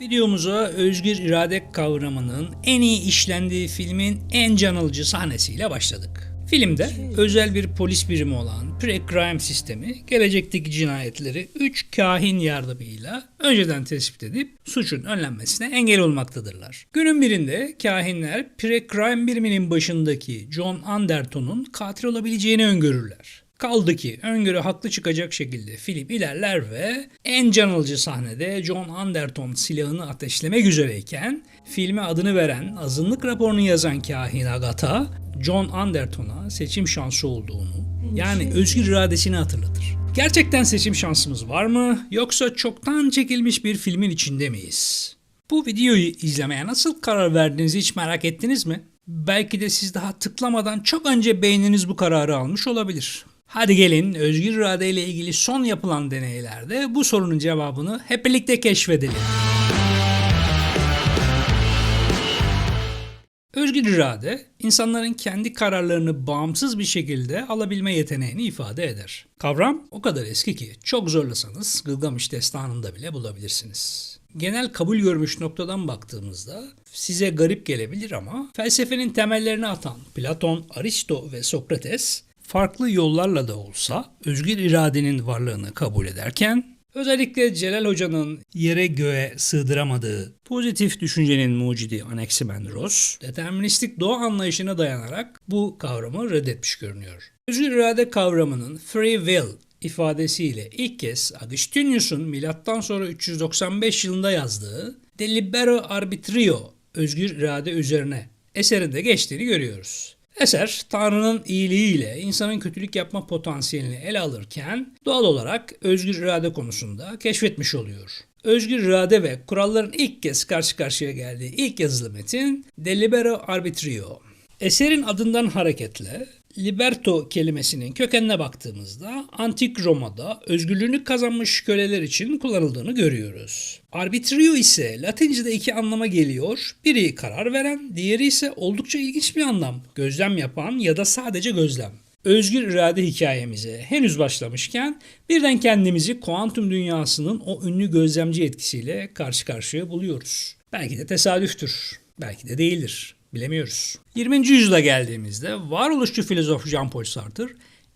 Videomuza özgür irade kavramının en iyi işlendiği filmin en can alıcı sahnesiyle başladık. Filmde özel bir polis birimi olan Pre-Crime sistemi gelecekteki cinayetleri 3 kahin yardımıyla önceden tespit edip suçun önlenmesine engel olmaktadırlar. Günün birinde kahinler Pre-Crime biriminin başındaki John Anderton'un katil olabileceğini öngörürler. Kaldı ki öngörü haklı çıkacak şekilde film ilerler ve en can alıcı sahnede John Anderton silahını ateşlemek üzereyken filme adını veren azınlık raporunu yazan kahin Agatha John Anderton'a seçim şansı olduğunu yani özgür iradesini hatırlatır. Gerçekten seçim şansımız var mı yoksa çoktan çekilmiş bir filmin içinde miyiz? Bu videoyu izlemeye nasıl karar verdiğinizi hiç merak ettiniz mi? Belki de siz daha tıklamadan çok önce beyniniz bu kararı almış olabilir. Hadi gelin özgür irade ile ilgili son yapılan deneylerde bu sorunun cevabını hep birlikte keşfedelim. Özgür irade, insanların kendi kararlarını bağımsız bir şekilde alabilme yeteneğini ifade eder. Kavram o kadar eski ki çok zorlasanız Gılgamış Destanı'nda bile bulabilirsiniz. Genel kabul görmüş noktadan baktığımızda size garip gelebilir ama felsefenin temellerini atan Platon, Aristo ve Sokrates farklı yollarla da olsa özgür iradenin varlığını kabul ederken Özellikle Celal Hoca'nın yere göğe sığdıramadığı pozitif düşüncenin mucidi Anaximandros, deterministik doğa anlayışına dayanarak bu kavramı reddetmiş görünüyor. Özgür irade kavramının free will ifadesiyle ilk kez Agustinius'un milattan sonra 395 yılında yazdığı De Libero Arbitrio özgür irade üzerine eserinde geçtiğini görüyoruz. Eser, Tanrı'nın iyiliğiyle insanın kötülük yapma potansiyelini ele alırken doğal olarak özgür irade konusunda keşfetmiş oluyor. Özgür irade ve kuralların ilk kez karşı karşıya geldiği ilk yazılı metin De Libero Arbitrio. Eserin adından hareketle liberto kelimesinin kökenine baktığımızda antik Roma'da özgürlüğünü kazanmış köleler için kullanıldığını görüyoruz. Arbitrio ise Latince'de iki anlama geliyor. Biri karar veren, diğeri ise oldukça ilginç bir anlam. Gözlem yapan ya da sadece gözlem. Özgür irade hikayemize henüz başlamışken birden kendimizi kuantum dünyasının o ünlü gözlemci etkisiyle karşı karşıya buluyoruz. Belki de tesadüftür, belki de değildir. Bilemiyoruz. 20. yüzyıla geldiğimizde varoluşçu filozof Jean-Paul Sartre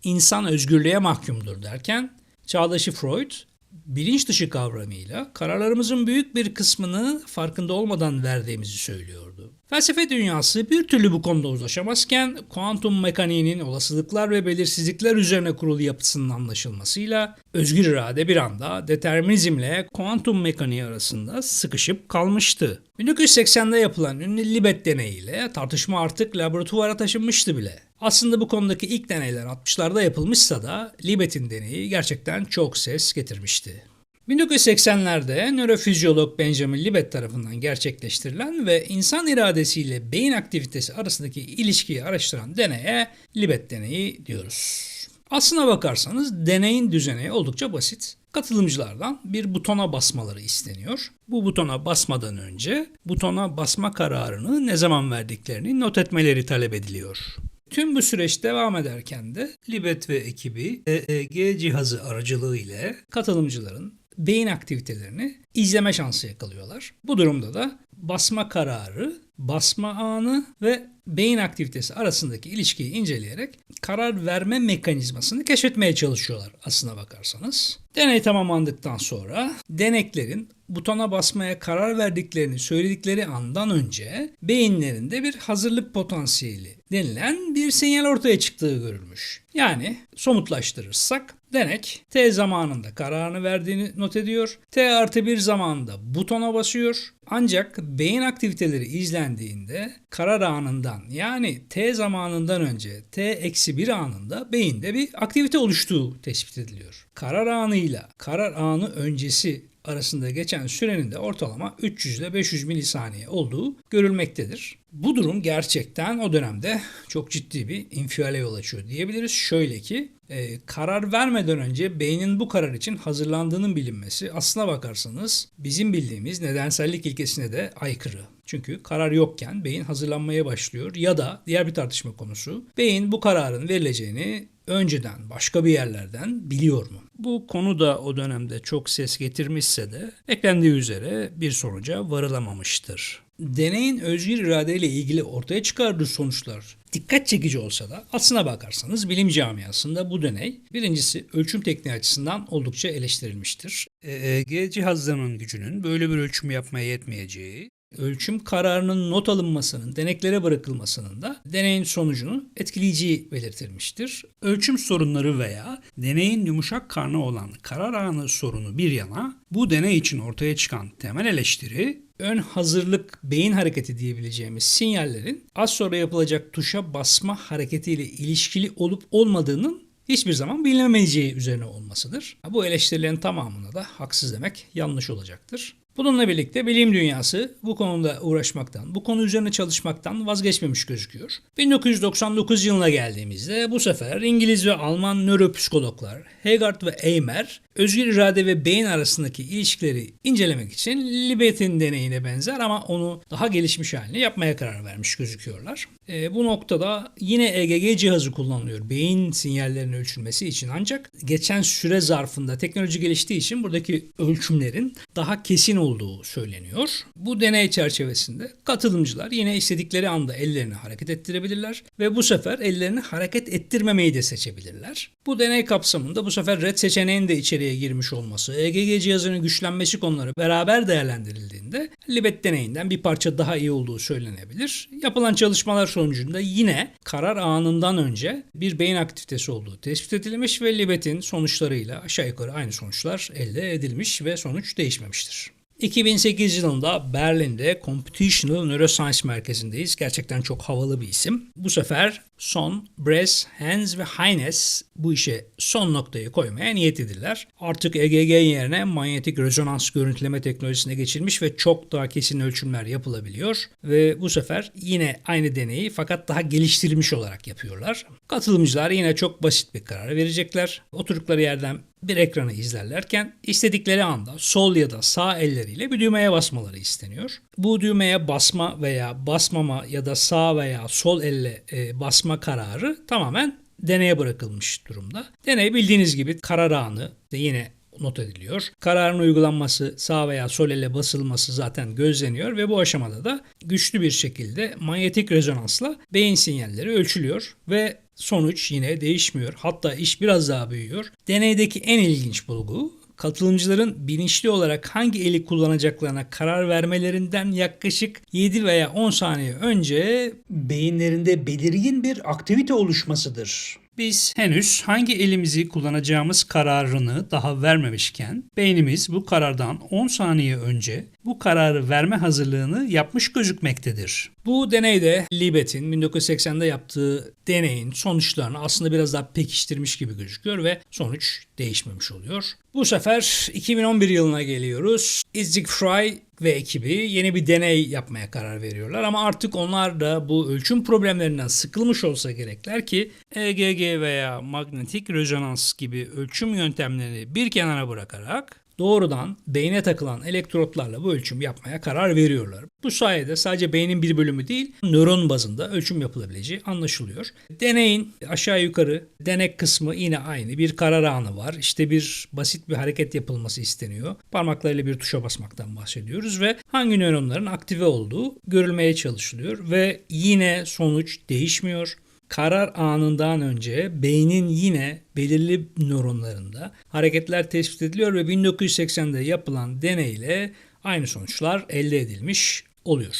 insan özgürlüğe mahkumdur derken çağdaşı Freud bilinç dışı kavramıyla kararlarımızın büyük bir kısmını farkında olmadan verdiğimizi söylüyordu. Felsefe dünyası bir türlü bu konuda uzlaşamazken kuantum mekaniğinin olasılıklar ve belirsizlikler üzerine kurulu yapısının anlaşılmasıyla özgür irade bir anda determinizmle kuantum mekaniği arasında sıkışıp kalmıştı. 1980'de yapılan ünlü Libet deneyiyle tartışma artık laboratuvara taşınmıştı bile. Aslında bu konudaki ilk deneyler 60'larda yapılmışsa da Libet'in deneyi gerçekten çok ses getirmişti. 1980'lerde nörofizyolog Benjamin Libet tarafından gerçekleştirilen ve insan iradesiyle beyin aktivitesi arasındaki ilişkiyi araştıran deneye Libet deneyi diyoruz. Aslına bakarsanız deneyin düzeni oldukça basit. Katılımcılardan bir butona basmaları isteniyor. Bu butona basmadan önce butona basma kararını ne zaman verdiklerini not etmeleri talep ediliyor. Tüm bu süreç devam ederken de Libet ve ekibi EEG cihazı aracılığı ile katılımcıların beyin aktivitelerini izleme şansı yakalıyorlar. Bu durumda da basma kararı, basma anı ve beyin aktivitesi arasındaki ilişkiyi inceleyerek karar verme mekanizmasını keşfetmeye çalışıyorlar aslına bakarsanız. Deney tamamlandıktan sonra deneklerin butona basmaya karar verdiklerini söyledikleri andan önce beyinlerinde bir hazırlık potansiyeli denilen bir sinyal ortaya çıktığı görülmüş. Yani somutlaştırırsak denek T zamanında kararını verdiğini not ediyor. T artı bir zamanında butona basıyor. Ancak beyin aktiviteleri izlendiğinde karar anından yani T zamanından önce T eksi bir anında beyinde bir aktivite oluştuğu tespit ediliyor. Karar anıyla karar anı öncesi arasında geçen sürenin de ortalama 300 ile 500 milisaniye olduğu görülmektedir. Bu durum gerçekten o dönemde çok ciddi bir infiale yol açıyor diyebiliriz. Şöyle ki e, karar vermeden önce beynin bu karar için hazırlandığının bilinmesi aslına bakarsanız bizim bildiğimiz nedensellik ilkesine de aykırı. Çünkü karar yokken beyin hazırlanmaya başlıyor ya da diğer bir tartışma konusu beyin bu kararın verileceğini önceden başka bir yerlerden biliyor mu? Bu konu da o dönemde çok ses getirmişse de eklendiği üzere bir sonuca varılamamıştır. Deneyin özgür iradeyle ilgili ortaya çıkardığı sonuçlar dikkat çekici olsa da aslına bakarsanız bilim camiasında bu deney birincisi ölçüm tekniği açısından oldukça eleştirilmiştir. EEG cihazlarının gücünün böyle bir ölçüm yapmaya yetmeyeceği, ölçüm kararının not alınmasının, deneklere bırakılmasının da deneyin sonucunu etkileyeceği belirtilmiştir. Ölçüm sorunları veya deneyin yumuşak karnı olan karar anı sorunu bir yana, bu deney için ortaya çıkan temel eleştiri ön hazırlık beyin hareketi diyebileceğimiz sinyallerin az sonra yapılacak tuşa basma hareketiyle ilişkili olup olmadığının hiçbir zaman bilinemeyeceği üzerine olmasıdır. Bu eleştirilerin tamamına da haksız demek yanlış olacaktır. Bununla birlikte bilim dünyası bu konuda uğraşmaktan, bu konu üzerine çalışmaktan vazgeçmemiş gözüküyor. 1999 yılına geldiğimizde bu sefer İngiliz ve Alman nöropsikologlar Hegard ve Eimer özgür irade ve beyin arasındaki ilişkileri incelemek için Libet'in deneyine benzer ama onu daha gelişmiş haline yapmaya karar vermiş gözüküyorlar. E, bu noktada yine EGG cihazı kullanılıyor beyin sinyallerinin ölçülmesi için ancak geçen süre zarfında teknoloji geliştiği için buradaki ölçümlerin daha kesin olduğu söyleniyor. Bu deney çerçevesinde katılımcılar yine istedikleri anda ellerini hareket ettirebilirler ve bu sefer ellerini hareket ettirmemeyi de seçebilirler. Bu deney kapsamında bu sefer red seçeneğinin de içeriye girmiş olması, EGG cihazının güçlenmesi konuları beraber değerlendirildiğinde Libet deneyinden bir parça daha iyi olduğu söylenebilir. Yapılan çalışmalar sonucunda yine karar anından önce bir beyin aktivitesi olduğu tespit edilmiş ve Libet'in sonuçlarıyla aşağı yukarı aynı sonuçlar elde edilmiş ve sonuç değişmemiştir. 2008 yılında Berlin'de Computational Neuroscience Merkezi'ndeyiz. Gerçekten çok havalı bir isim. Bu sefer Son, Bress, Hans ve Haynes bu işe son noktayı koymaya niyetlidirler. Artık EGG yerine manyetik rezonans görüntüleme teknolojisine geçilmiş ve çok daha kesin ölçümler yapılabiliyor. Ve bu sefer yine aynı deneyi fakat daha geliştirilmiş olarak yapıyorlar. Katılımcılar yine çok basit bir karar verecekler. Oturdukları yerden bir ekranı izlerlerken istedikleri anda sol ya da sağ elleriyle bir düğmeye basmaları isteniyor. Bu düğmeye basma veya basmama ya da sağ veya sol elle e, basma kararı tamamen deneye bırakılmış durumda. Deney bildiğiniz gibi karar anı de yine not ediliyor. Kararın uygulanması sağ veya sol elle basılması zaten gözleniyor ve bu aşamada da güçlü bir şekilde manyetik rezonansla beyin sinyalleri ölçülüyor ve sonuç yine değişmiyor. Hatta iş biraz daha büyüyor. Deneydeki en ilginç bulgu katılımcıların bilinçli olarak hangi eli kullanacaklarına karar vermelerinden yaklaşık 7 veya 10 saniye önce beyinlerinde belirgin bir aktivite oluşmasıdır. Biz henüz hangi elimizi kullanacağımız kararını daha vermemişken beynimiz bu karardan 10 saniye önce bu kararı verme hazırlığını yapmış gözükmektedir. Bu deneyde Libet'in 1980'de yaptığı deneyin sonuçlarını aslında biraz daha pekiştirmiş gibi gözüküyor ve sonuç değişmemiş oluyor. Bu sefer 2011 yılına geliyoruz. Izzy Fry ve ekibi yeni bir deney yapmaya karar veriyorlar. Ama artık onlar da bu ölçüm problemlerinden sıkılmış olsa gerekler ki EGG veya magnetik rezonans gibi ölçüm yöntemlerini bir kenara bırakarak doğrudan beyne takılan elektrotlarla bu ölçüm yapmaya karar veriyorlar. Bu sayede sadece beynin bir bölümü değil, nöron bazında ölçüm yapılabileceği anlaşılıyor. Deneyin aşağı yukarı denek kısmı yine aynı. Bir karar anı var. İşte bir basit bir hareket yapılması isteniyor. Parmaklarıyla bir tuşa basmaktan bahsediyoruz ve hangi nöronların aktive olduğu görülmeye çalışılıyor ve yine sonuç değişmiyor karar anından önce beynin yine belirli nöronlarında hareketler tespit ediliyor ve 1980'de yapılan deneyle aynı sonuçlar elde edilmiş oluyor.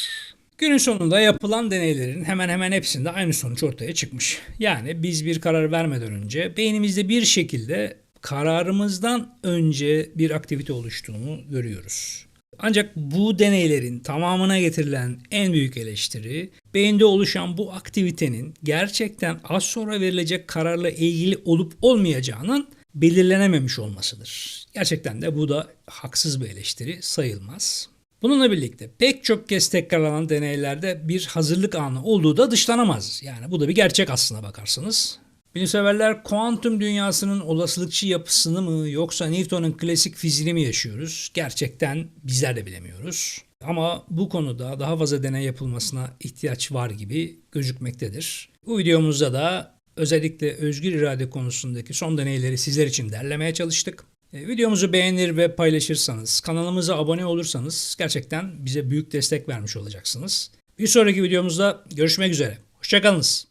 Günün sonunda yapılan deneylerin hemen hemen hepsinde aynı sonuç ortaya çıkmış. Yani biz bir karar vermeden önce beynimizde bir şekilde kararımızdan önce bir aktivite oluştuğunu görüyoruz. Ancak bu deneylerin tamamına getirilen en büyük eleştiri beyinde oluşan bu aktivitenin gerçekten az sonra verilecek kararla ilgili olup olmayacağının belirlenememiş olmasıdır. Gerçekten de bu da haksız bir eleştiri sayılmaz. Bununla birlikte pek çok kez tekrarlanan deneylerde bir hazırlık anı olduğu da dışlanamaz. Yani bu da bir gerçek aslına bakarsanız. Bilimseverler kuantum dünyasının olasılıkçı yapısını mı yoksa Newton'un klasik fiziğini mi yaşıyoruz? Gerçekten bizler de bilemiyoruz. Ama bu konuda daha fazla deney yapılmasına ihtiyaç var gibi gözükmektedir. Bu videomuzda da özellikle özgür irade konusundaki son deneyleri sizler için derlemeye çalıştık. E, Videomuzu beğenir ve paylaşırsanız, kanalımıza abone olursanız gerçekten bize büyük destek vermiş olacaksınız. Bir sonraki videomuzda görüşmek üzere. Hoşçakalınız.